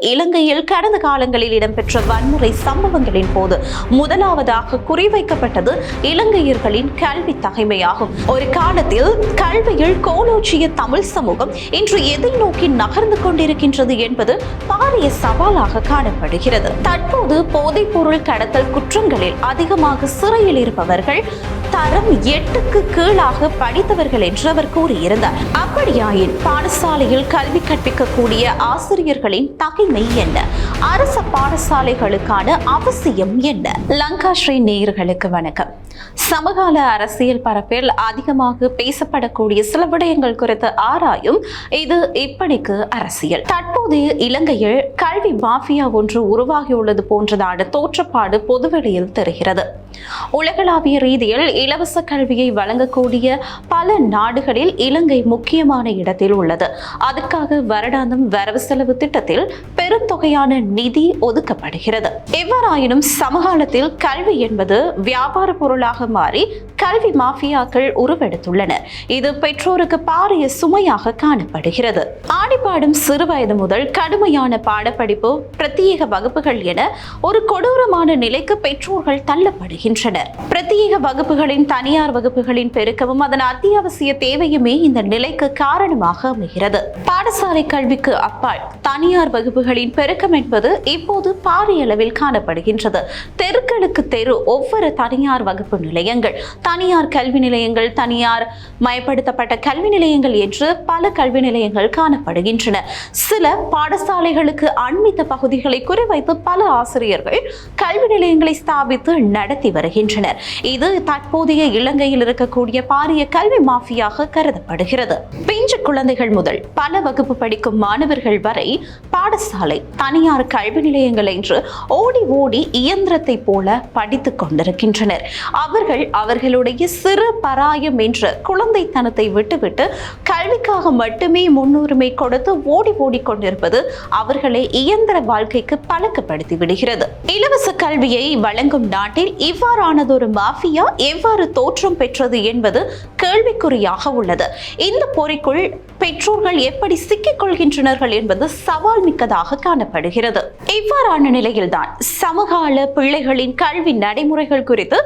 இலங்கையில் கடந்த காலங்களில் இடம்பெற்ற வன்முறை சம்பவங்களின் போது முதலாவதாக குறிவைக்கப்பட்டது இலங்கையர்களின் கல்வி தகைமையாகும். ஒரு காலத்தில் கல்வியில் கோலோச்சிய தமிழ் சமூகம் இன்று எதை நோக்கி நகர்ந்து கொண்டிருக்கின்றது என்பது பாரிய சவாலாக காணப்படுகிறது. தற்போது போதைப் பொருள் கடத்தல் குற்றங்களில் அதிகமாக சிறையில் இருப்பவர்கள் தரம் எட்டுக்கு கீழாக படித்தவர்கள் என்று அவர் கூறியிருந்தார். அப்படியாயின் பாடசாலையில் கல்வி கற்பிக்கக்கூடிய ஆசிரியர்களின் தகைமை என்ன? அரசு பாடசாலைகளுக்கான அவசியம் என்ன? லங்கா ஸ்ரீ நேயர்களுக்கு வணக்கம். சமகால அரசியல் பரப்பில் அதிகமாக பேசப்படக்கூடிய சில விடயங்கள் குறித்து ஆராயும் இது இப்படிக்கு அரசியல். தற்போதைய இலங்கையில் கல்வி மாஃபியா ஒன்று உருவாகியுள்ளது போன்றதான தோற்றப்பாடு பொதுவெளியில் தெரிகிறது. உலகளாவிய ரீதியில் இலவச கல்வியை வழங்கக்கூடிய பல நாடுகளில் இலங்கை முக்கியமான இடத்தில் உள்ளது. அதற்காக வருடாந்தம் வரவு செலவு திட்டத்தில் பெருந்தொகையான நிதி ஒதுக்கப்படுகிறது. எவ்வாறாயினும் சமகாலத்தில் கல்வி என்பது வியாபார பொருளாக மாறி கல்வி மாஃபியாக்கள் உருவெடுத்துள்ளன. இது பெற்றோருக்கு பாரிய சுமையாக காணப்படுகிறது. ஆடிப்பாடும் சிறுவயது முதல் கடுமையான பாடப்படிப்பு பிரத்யேக வகுப்புகள் என ஒரு கொடூரமான நிலைக்கு பெற்றோர்கள் வருகின்றனர் பிரத்யேக வகுப்புகளின் தனியார் வகுப்புகளின் பெருக்கமும் அதன் அத்தியாவசிய தேவையுமே இந்த நிலைக்கு காரணமாக அமைகிறது. பாடசாலை கல்விக்கு அப்பால் தனியார் வகுப்புகளின் பெருக்கம் என்பது இப்போது பாரியளவில் காணப்படுகின்றது. தெருக்களுக்கு தெரு ஒவ்வொரு தனியார் வகுப்பு நிலையங்கள் தனியார் கல்வி நிலையங்கள் தனியார் மயப்படுத்தப்பட்ட கல்வி நிலையங்கள் என்று பல கல்வி நிலையங்கள் காணப்படுகின்றன. சில பாடசாலைகளுக்கு அண்மித்த பகுதிகளை குறிவைத்து பல ஆசிரியர்கள் கல்வி நிலையங்களை ஸ்தாபித்து நடத்தி வருகின்றனர். இது தற்போதைய இலங்கையில் இருக்கக்கூடிய பாரிய கல்வி மாஃபியாக கருதப்படுகிறது. பிஞ்சு குழந்தைகள் முதல் பல வகுப்பு படிக்கும் மாணவர்கள் வரை பாடசாலை தனியார் கல்வி நிலையங்கள் என்று ஓடி ஓடி இயந்திரத்தை போல படித்துக் கொண்டிருக்கின்றனர். அவர்கள் அவர்களுடைய சிறு பராயம் என்ற குழந்தைத்தனத்தை விட்டுவிட்டு கல்விக்காக மட்டுமே முன்னுரிமை கொடுத்து ஓடி ஓடி கொண்டிருப்பது அவர்களை இயந்திர வாழ்க்கைக்கு பழக்கப்படுத்தி விடுகிறது. இலவச கல்வியை வழங்கும் நாட்டில் இவ்வாறானதொரு மாஃபியா எவ்வாறு தோற்றம் பெற்றது என்பது கேள்விக்குறியாக உள்ளது. இந்த போரிக்குள் பெற்றோர்கள் எப்படி சிக்கிக் கொள்கின்றனர்கள் என்பது சவால் மிக்கதாக காணப்படுகிறது. இவ்வாறான நிலையில்தான் சமகால பிள்ளைகளின் கல்வி நடைமுறைகள் குறித்து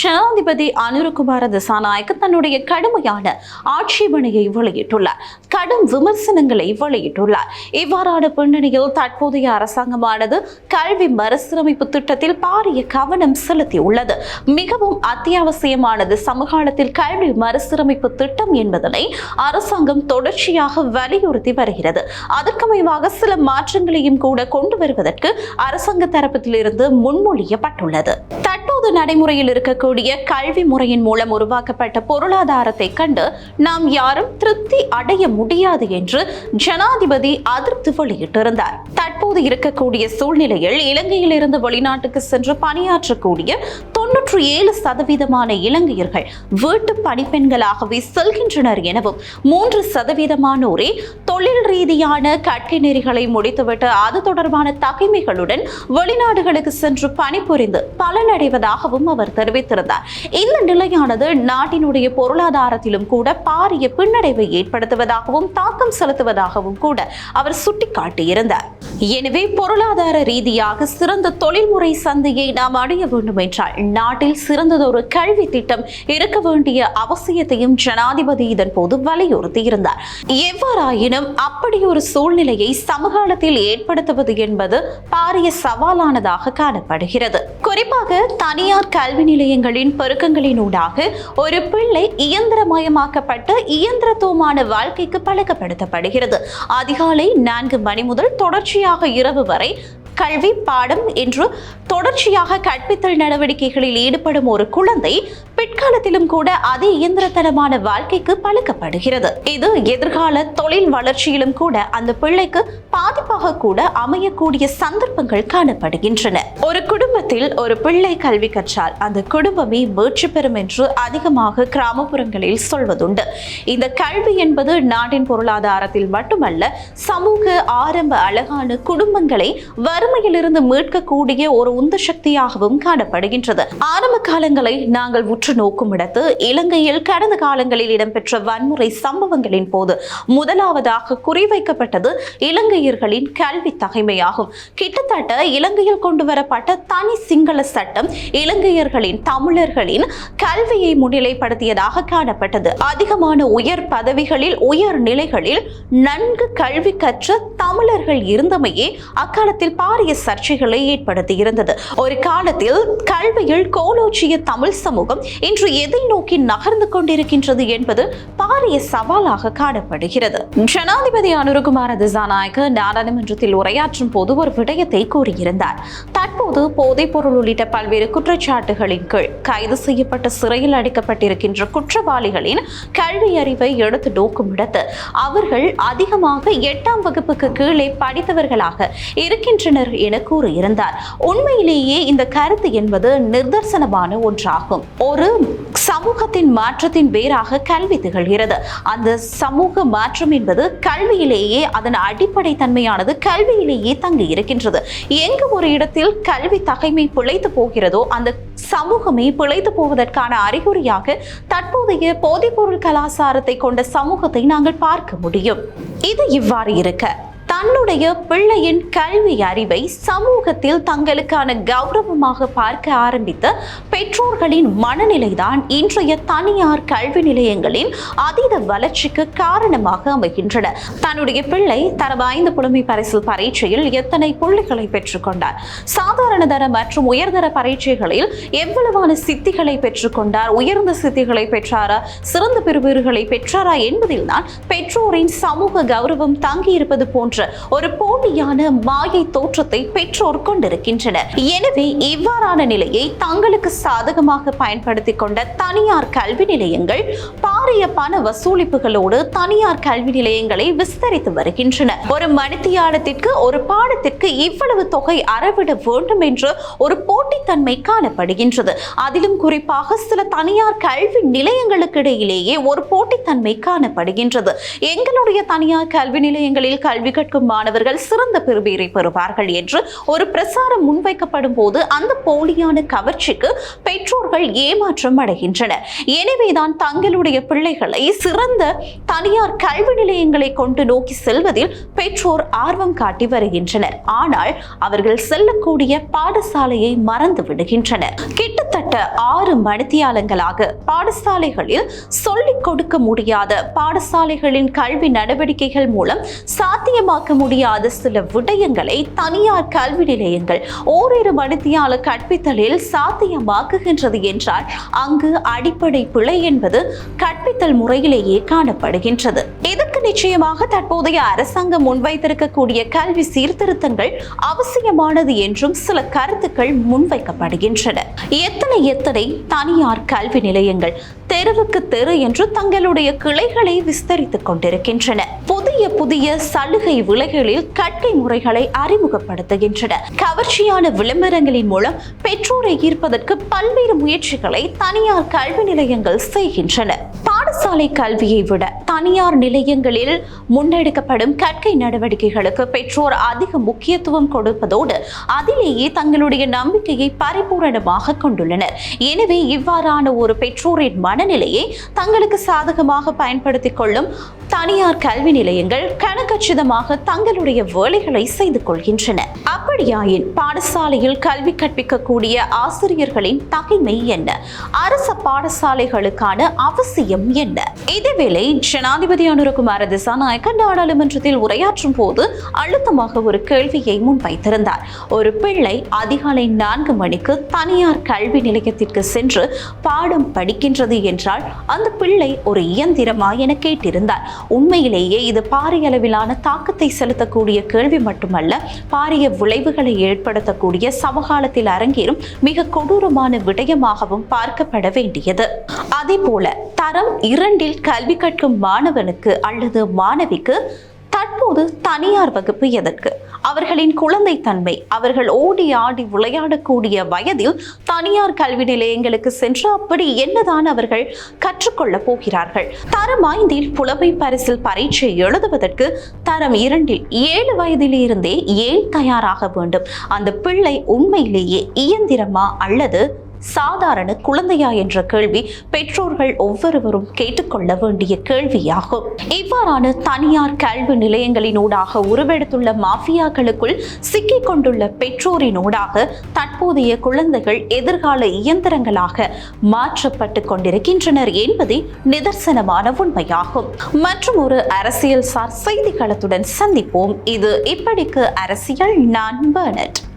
ஜனாதிபதி அனுரகுமார திசாநாயக்கு தன்னுடைய கடுமையான ஆட்சேபனையை வெளியிட்டுள்ளார். கடும் விமர்சனங்களை வெளியிட்டுள்ளார். இவ்வாறான பின்னணியில் தற்போதைய அரசாங்கமானது கல்வி மறுசீரமைப்பு திட்டத்தில் பாரிய கவனம் செலுத்தியுள்ளது. மிகவும் அத்தியாவசியமானது சமகாலத்தில் கல்வி மறுசீரமைப்பு திட்டம் என்பதனை அரசாங்கம் தொடர்ச்சியாக வலியுறுத்தி வருகிறது. அதற்கமைவாக சில மாற்றங்களையும் கூட கொண்டு வருவதற்கு அரசாங்க தரப்பிலிருந்து முன்மொழியப்பட்டுள்ளது. தற்போது நடைமுறையில் இருக்கக்கூடிய கல்வி முறையின் மூலம் உருவாக்கப்பட்ட பொருளாதாரத்தை கண்டு நாம் யாரும் திருப்தி அடைய முடியாது என்று ஜனாதிபதி அதிருப்தி வெளியிட்டிருந்தார். தற்போது இருக்கக்கூடிய சூழ்நிலையில் இலங்கையிலிருந்து வெளிநாட்டுக்கு சென்று பணியாற்றக்கூடிய தொன்னூற்றி ஏழு சதவீதமான இலங்கையர்கள் வீட்டு பணிப்பெண்கள் பணிப்பெண்களாகவே செல்கின்றனர் எனவும் மூன்று சதவீதமானோரே தொழில் ரீதியான கற்கை நெறிகளை முடித்துவிட்டு அது தொடர்பான தகைமைகளுடன் வெளிநாடுகளுக்கு சென்று பணிபுரிந்து பலனடைவதாகவும் அவர் தெரிவித்திருந்தார். இந்த நிலையானது நாட்டினுடைய பொருளாதாரத்திலும் கூட பாரிய பின்னடைவை ஏற்படுத்துவதாகவும் தாக்கம் செலுத்துவதாகவும் கூட அவர் சுட்டிக்காட்டியிருந்தார். எனவே பொருளாதார ரீதியாக சிறந்த தொழில்முறை சந்தையை நாம் அடைய வேண்டும் என்றால் நாட்டில் சிறந்ததொரு கல்வி திட்டம் இருக்க வேண்டிய அவசியம் அவசியத்தையும் ஜனாதிபதி இதன் போது வலியுறுத்தி இருந்தார் எவ்வாறாயினும் அப்படி ஒரு சூழ்நிலையை சமகாலத்தில் ஏற்படுத்துவது என்பது பாரிய சவாலானதாக காணப்படுகிறது. குறிப்பாக தனியார் கல்வி நிலையங்களின் பெருக்கங்களினூடாக ஒரு பிள்ளை இயந்திரமயமாக்கப்பட்டு இயந்திரத்துவமான வாழ்க்கைக்கு பழக்கப்படுத்தப்படுகிறது. அதிகாலை நான்கு மணி முதல் தொடர்ச்சியாக இரவு வரை கல்வி பாடம் என்று தொடர்ச்சியாக கற்பித்தல் நடவடிக்கைகளில் ஈடுபடும் ஒரு குழந்தை பிற்காலத்திலும் கூட அதே இயந்திரத்தனமான வாழ்க்கைக்கு பழக்கப்படுகிறது. இது எதிர்கால தொழில் வளர்ச்சியிலும் கூட அந்த பிள்ளைக்கு பாதிப்பாக கூட அமையக்கூடிய சந்தர்ப்பங்கள் காணப்படுகின்றன. ஒரு குடும்பத்தில் ஒரு பிள்ளை கல்வி கற்றால் அந்த குடும்பமே வெற்றி பெறும் என்று அதிகமாக கிராமப்புறங்களில் சொல்வதுண்டு. இந்த கல்வி என்பது நாட்டின் பொருளாதாரத்தில் மட்டுமல்ல சமூக ஆரம்ப அழகான குடும்பங்களை வறுமையிலிருந்து மீட்கக்கூடிய ஒரு உந்து சக்தியாகவும் காணப்படுகின்றது. ஆரம்ப காலங்களை நாங்கள் உற்று உற்று நோக்கும் இடத்து இலங்கையில் கடந்த காலங்களில் இடம்பெற்ற வன்முறை சம்பவங்களின் போது முதலாவதாக குறிவைக்கப்பட்டது இலங்கையர்களின் கல்வி தகைமையாகும். கிட்டத்தட்ட இலங்கையில் கொண்டு வரப்பட்ட தனி சிங்கள சட்டம் இலங்கையர்களின் தமிழர்களின் கல்வியை முன்னிலைப்படுத்தியதாக காணப்பட்டது. அதிகமான உயர் பதவிகளில் உயர் நிலைகளில் நன்கு கல்வி கற்ற தமிழர்கள் இருந்தமையே அக்காலத்தில் பாரிய சர்ச்சைகளை ஏற்படுத்தியிருந்தது. ஒரு காலத்தில் கல்வியில் கோலோச்சிய தமிழ் சமூகம் இன்று எதை நோக்கி நகர்ந்து கொண்டிருக்கின்றது என்பது பாரிய சவாலாக காணப்படுகிறது. ஜனாதிபதி அனுருகுமார திசாநாயக்க நாடாளுமன்றத்தில் உரையாற்றும் போது ஒரு விடயத்தை கூறியிருந்தார். தற்போது போதைப் பொருள் உள்ளிட்ட பல்வேறு குற்றச்சாட்டுகளின் கீழ் கைது செய்யப்பட்ட சிறையில் அடைக்கப்பட்டிருக்கின்ற குற்றவாளிகளின் கல்வி அறிவை எடுத்து நோக்கும் இடத்து அவர்கள் அதிகமாக எட்டாம் வகுப்புக்கு கீழே படித்தவர்களாக இருக்கின்றனர் என கூறியிருந்தார். உண்மையிலேயே இந்த கருத்து என்பது நிதர்சனமான ஒன்றாகும். ஒரு சமூகத்தின் மாற்றத்தின் பேராக கல்வி திகழ்கிறது. அந்த சமூக மாற்றம் என்பது கல்வியிலேயே அதன் அடிப்படை தன்மையானது கல்வியிலேயே தங்கி இருக்கின்றது. எங்கு ஒரு இடத்தில் கல்வி தகைமை பிழைத்து போகிறதோ அந்த சமூகமே பிழைத்து போவதற்கான அறிகுறியாக தற்போதைய போதைப்பொருள் கலாச்சாரத்தை கொண்ட சமூகத்தை நாங்கள் பார்க்க முடியும். இது இவ்வாறு இருக்க. தன்னுடைய பிள்ளையின் கல்வி அறிவை சமூகத்தில் தங்களுக்கான கௌரவமாக பார்க்க ஆரம்பித்த பெற்றோர்களின் மனநிலைதான் இன்றைய தனியார் கல்வி நிலையங்களின் அதீத வளர்ச்சிக்கு காரணமாக அமைகின்றன. தன்னுடைய பிள்ளை தர ஐந்து புலமை பரிசில் பரீட்சையில் எத்தனை புள்ளிகளை பெற்றுக்கொண்டார் சாதாரண தர மற்றும் உயர்தர பரீட்சைகளில் எவ்வளவான சித்திகளை பெற்றுக்கொண்டார் உயர்ந்த சித்திகளை பெற்றாரா? சிறந்த பெறுவீர்களை பெற்றாரா என்பதில்தான் பெற்றோரின் சமூக கௌரவம் தங்கியிருப்பது போன்ற ஒரு போலியான மாயை தோற்றத்தை பெற்றோர் கொண்டிருக்கின்றனர். எனவே இவ்வாறான நிலையை தங்களுக்கு சாதகமாக பயன்படுத்தி கொண்ட தனியார் கல்வி நிலையங்கள் பாரிய பண வசூலிப்புகளோடு தனியார் கல்வி நிலையங்களை விஸ்தரித்து வருகின்றன. ஒரு மணித்தியாலத்திற்கு ஒரு பாடத்திற்கு இவ்வளவு தொகை அறவிட வேண்டும் என்று ஒரு போட்டித்தன்மை காணப்படுகின்றது. அதிலும் குறிப்பாக சில தனியார் கல்வி நிலையங்களுக்கு இடையிலேயே ஒரு போட்டித்தன்மை காணப்படுகின்றது. எங்களுடைய தனியார் கல்வி நிலையங்களில் கல்வி கட்ட கற்கும் மாணவர்கள் சிறந்த பெறுபேரை பெறுவார்கள் என்று ஒரு பிரசாரம் முன்வைக்கப்படும் போது அந்த போலியான கவர்ச்சிக்கு பெற்றோர்கள் ஏமாற்றம் அடைகின்றனர். எனவேதான் தங்களுடைய பிள்ளைகளை சிறந்த தனியார் கல்வி நிலையங்களை கொண்டு நோக்கி செல்வதில் பெற்றோர் ஆர்வம் காட்டி வருகின்றனர். ஆனால் அவர்கள் செல்லக்கூடிய பாடசாலையை மறந்து விடுகின்றனர். கிட்டத்தட்ட ஆறு மணித்தியாலங்களாக பாடசாலைகளில் சொல்லிக் கொடுக்க முடியாத பாடசாலைகளின் கல்வி நடவடிக்கைகள் மூலம் சாத்தியமாக்க முடியாத சில விடயங்களை தனியார் கல்வி நிலையங்கள் ஓரிரு மணித்தியால கற்பித்தலில் சாத்தியமாக்குகின்றது என்றால் அங்கு அடிப்படை பிழை என்பது கற்பித்தல் முறையிலேயே காணப்படுகின்றது. இதற்கு நிச்சயமாக தற்போதைய அரசாங்கம் முன்வைத்திருக்கக்கூடிய கல்வி சீர்திருத்தங்கள் அவசியமானது என்றும் சில கருத்துக்கள் முன்வைக்கப்படுகின்றன. எத்தனை எத்தனை தனியார் கல்வி நிலையங்கள் தெருவுக்கு தெரு என்று தங்களுடைய கிளைகளை விஸ்தரித்துக் கொண்டிருக்கின்றன. புதிய புதிய சலுகை விலைகளில் கட்டை முறைகளை அறிமுகப்படுத்துகின்றன. கவர்ச்சியான விளம்பரங்களின் மூலம் பெற்றோரை ஈர்ப்பதற்கு பல்வேறு முயற்சிகளை தனியார் கல்வி நிலையங்கள் செய்கின்றன. பாடசாலை கல்வியை விட தனியார் நிலையங்களில் முன்னெடுக்கப்படும் கற்கை நடவடிக்கைகளுக்கு பெற்றோர் அதிக முக்கியத்துவம் கொடுப்பதோடு அதிலேயே தங்களுடைய நம்பிக்கையை பரிபூரணமாக கொண்டுள்ளனர். எனவே இவ்வாறான ஒரு பெற்றோரின் மனநிலையை தங்களுக்கு சாதகமாக பயன்படுத்திக் கொள்ளும் தனியார் கல்வி நிலையங்கள் கணக்கச்சிதமாக தங்களுடைய வேலைகளை செய்து கொள்கின்றன. அப்படியாயின் பாடசாலையில் கல்வி கற்பிக்கக்கூடிய ஆசிரியர்களின் தகைமை என்ன? அரச பாடசாலைகளுக்கான அவசியம் என்ன? இதேவேளை ஜனாதிபதி அனுரகுமார திசாநாயக்க நாடாளுமன்றத்தில் உரையாற்றும் போது அழுத்தமாக ஒரு கேள்வியை முன்வைத்திருந்தார். ஒரு பிள்ளை அதிகாலை நான்கு மணிக்கு தனியார் கல்வி நிலையத்திற்கு சென்று பாடம் படிக்கின்றது என்றால் அந்த பிள்ளை ஒரு இயந்திரமா என கேட்டிருந்தார். உண்மையிலேயே இது பாரிய அளவிலான தாக்கத்தை செலுத்தக்கூடிய கேள்வி மட்டுமல்ல பாரிய விளைவுகளை ஏற்படுத்தக்கூடிய சமகாலத்தில் அரங்கேறும் மிக கொடூரமான விடயமாகவும் பார்க்கப்பட வேண்டியது. அதே போல தரம் இரண்டில் கல்வி கற்கும் மாணவனுக்கு அல்லது மாணவிக்கு தற்போது தனியார் வகுப்பு எதற்கு? அவர்களின் குழந்தைத்தன்மை அவர்கள் ஓடி ஆடி விளையாடக்கூடிய வயதில் தனியார் கல்வி நிலையங்களுக்கு சென்று அப்படி என்னதான் அவர்கள் கற்றுக்கொள்ளப் போகிறார்கள்? தரம் ஐந்தில் புலமை பரிசில் பரீட்சை எழுதுவதற்கு தரம் இரண்டில் ஏழு வயதிலிருந்தே ஏன் தயாராக வேண்டும்? அந்த பிள்ளை உண்மையிலேயே இயந்திரமா அல்லது சாதாரண குழந்தையா என்ற கேள்வி பெற்றோர்கள் ஒவ்வொருவரும் கேட்டுக்கொள்ள வேண்டிய கேள்வியாகும். இவ்வாறான தனியார் கல்வி நிலையங்களினூடாக உருவெடுத்துள்ள மாஃபியாக்களுக்குள் சிக்கிக் கொண்டுள்ள பெற்றோரினூடாக தற்போதைய குழந்தைகள் எதிர்கால இயந்திரங்களாக மாற்றப்பட்டு கொண்டிருக்கின்றனர் என்பதே நிதர்சனமான உண்மையாகும். மற்றும் ஒரு அரசியல் சார் செய்தி களத்துடன் சந்திப்போம். இது இப்படிக்கு அரசியல் நான் பர்னட்.